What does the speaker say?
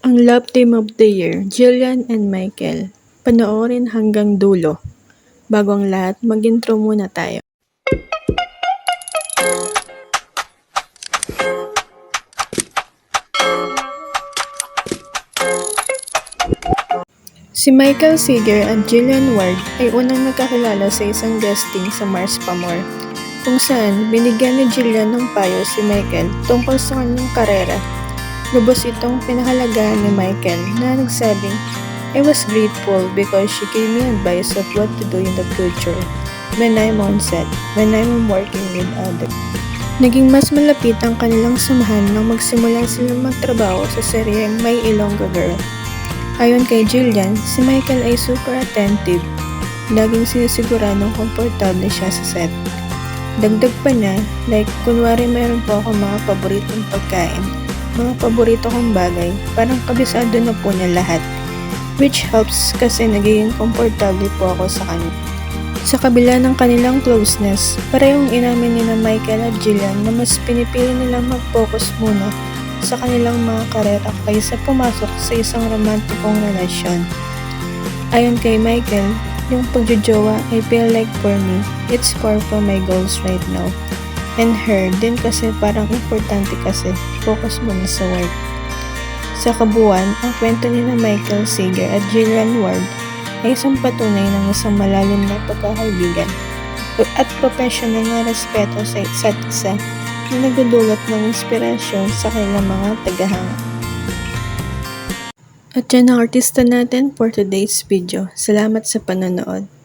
Ang love team of the year, Jillian and Michael. Panoorin hanggang dulo. Bago ang lahat, mag-intro muna tayo. Si Michael Seeger at Jillian Ward ay unang nagkakilala sa isang guesting sa Mars Pamor, kung saan binigyan ni Jillian ng payo si Michael tungkol sa kanyang karera. Lubos itong pinahalagahan ni Michael na nagsabing, I was grateful because she gave me advice of what to do in the future when I'm on set, when I'm working with others. Naging mas malapit ang kanilang samahan nang magsimula silang magtrabaho sa seryeng May Ilonggo Girl. Ayon kay Jillian, si Michael ay super attentive. Laging sinisiguradong komportable siya sa set. Dagdag pa niya, like kunwari meron po ako mga paboritong pagkain, mga paborito kong bagay, parang kabisado na po niya lahat. Which helps kasi nagiging komportable po ako sa kanya. Sa kabila ng kanilang closeness, parehong inamin ni na Michael at Jillian na mas pinipili nilang mag-focus muna sa kanilang mga karera kaysa pumasok sa isang romantikong relasyon. Ayon kay Michael, yung pagjojowa I feel like for me, it's far from my goals right now. And her din kasi parang importante kasi focus muna sa work. Sa kabuuan, ang kwento ni na Michael Seeger at Jillian Ward ay isang patunay ng isang malalim na pagkakaibigan at professional na respeto sa isa't isa na nagdudulot ng inspirasyon sa kanilang mga tagahanga. At yan ang artista natin for today's video. Salamat sa panonood.